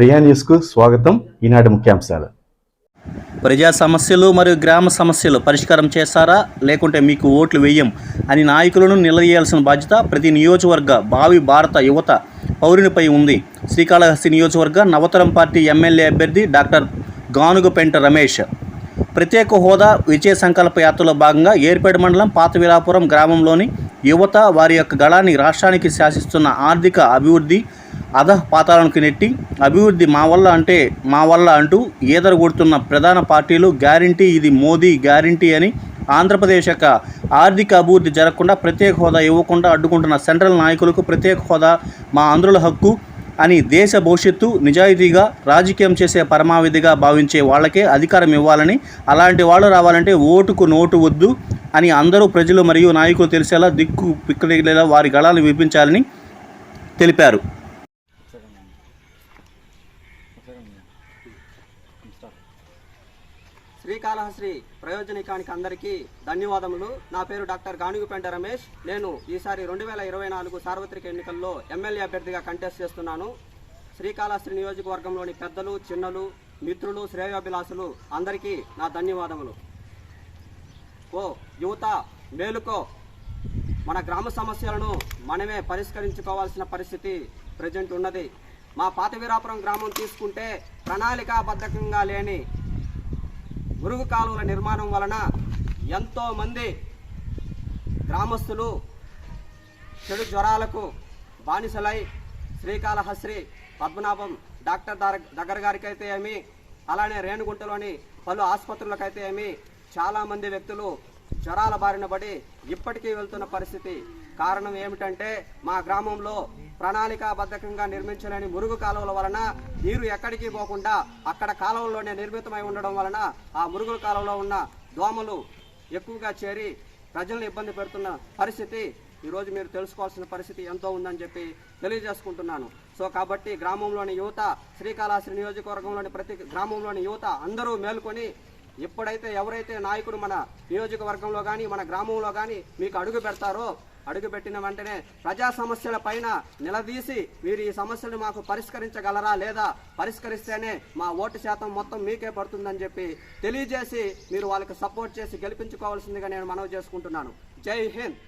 ప్రియా న్యూస్కు స్వాగతం. ఈనాటి ముఖ్యాంశాలు. ప్రజా సమస్యలు మరియు గ్రామ సమస్యలు పరిష్కారం చేస్తారా లేకుంటే మీకు ఓట్లు వేయం అని నాయకులను నిలదీయాల్సిన బాధ్యత ప్రతి నియోజకవర్గ భావి భారత యువత పౌరునిపై ఉంది. శ్రీకాళహస్తి నియోజకవర్గ నవతరం పార్టీ ఎమ్మెల్యే అభ్యర్థి డాక్టర్ గానుగపెంట రమేష్. ప్రత్యేక హోదా విజయ సంకల్ప యాత్రలో భాగంగా ఏర్పేట మండలం పాతవీరాపురం గ్రామంలోని యువత వారి యొక్క గళాన్ని రాష్ట్రానికి శాసిస్తున్న ఆర్థిక అభివృద్ధి అధ పాతాళానికి నెట్టి అభివృద్ధి మా వల్ల అంటే మా వల్ల అంటూ ఈదరగొడుతున్న ప్రధాన పార్టీలు గ్యారంటీ ఇది మోదీ గ్యారంటీ అని ఆంధ్రప్రదేశ్ యొక్క ఆర్థిక అభివృద్ధి జరగకుండా ప్రత్యేక హోదా ఇవ్వకుండా అడ్డుకుంటున్న సెంట్రల్ నాయకులకు ప్రత్యేక హోదా మా ఆంధ్రుల హక్కు అని దేశ భవిష్యత్తు నిజాయితీగా రాజకీయం చేసే పరమావిధిగా భావించే వాళ్ళకే అధికారం ఇవ్వాలని అలాంటి వాళ్ళు రావాలంటే ఓటుకు నోటు వద్దు అని అందరూ ప్రజలు మరియు నాయకులు తెలిసేలా దిక్కు పిక్కలేలా వారి గళాలు వినిపించాలని తెలిపారు. శ్రీకాళహస్తి ప్రయోజనికానికి అందరికీ ధన్యవాదములు. నా పేరు డాక్టర్ గానుగుపెంట రమేష్. నేను ఈసారి రెండు వేల ఇరవై నాలుగు సార్వత్రిక ఎన్నికల్లో ఎమ్మెల్యే అభ్యర్థిగా కంటెస్ట్ చేస్తున్నాను. శ్రీకాళహస్తి నియోజకవర్గంలోని పెద్దలు చిన్నలు మిత్రులు శ్రేయోభిలాసులు అందరికీ నా ధన్యవాదములు. ఓ యువత మేలుకో. మన గ్రామ సమస్యలను మనమే పరిష్కరించుకోవాల్సిన పరిస్థితి ప్రజెంట్ ఉన్నది. మా పాతవీరాపురం గ్రామం తీసుకుంటే ప్రణాళికాబద్ధకంగా లేని మురుగు కాలువల నిర్మాణం వలన ఎంతోమంది గ్రామస్తులు చెడు జ్వరాలకు బానిసలై శ్రీకాళహస్త్రి పద్మనాభం డాక్టర్ దార- దగ్గర గారికి అయితే ఏమి అలానే రేణుగుంటలోని పలు ఆసుపత్రులకైతే ఏమి చాలామంది వ్యక్తులు జ్వరాల బారిన పడి ఇప్పటికీ వెళ్తున్న పరిస్థితి. కారణం ఏమిటంటే మా గ్రామంలో ప్రణాళికాబద్ధకంగా నిర్మించలేని మురుగు కాలువల వలన నీరు ఎక్కడికి పోకుండా అక్కడ కాలువల్లోనే నిర్మితమై ఉండడం వలన ఆ మురుగుల కాలువలో ఉన్న దోమలు ఎక్కువగా చేరి ప్రజలను ఇబ్బంది పెడుతున్న పరిస్థితి. ఈరోజు మీరు తెలుసుకోవాల్సిన పరిస్థితి ఎంతో ఉందని చెప్పి తెలియజేసుకుంటున్నాను. సో కాబట్టి గ్రామంలోని యువత శ్రీకాళహస్తి నియోజకవర్గంలోని ప్రతి గ్రామంలోని యువత అందరూ మేల్కొని ఎప్పుడైతే ఎవరైతే నాయకుడు మన నియోజకవర్గంలో కానీ మన గ్రామంలో కానీ మీకు అడుగు పెడతారో అడుగు పెట్టిన వెంటనే ప్రజా సమస్యల పైన నిలదీసి మీరు ఈ సమస్యలు మాకు పరిష్కరించగలరా లేదా పరిష్కరిస్తేనే మా ఓటు శాతం మొత్తం మీకే పడుతుందని చెప్పి తెలియజేసి మీరు వాళ్ళకి సపోర్ట్ చేసి గెలిపించుకోవాల్సిందిగా నేను మనవి చేసుకుంటున్నాను. జై హింద్!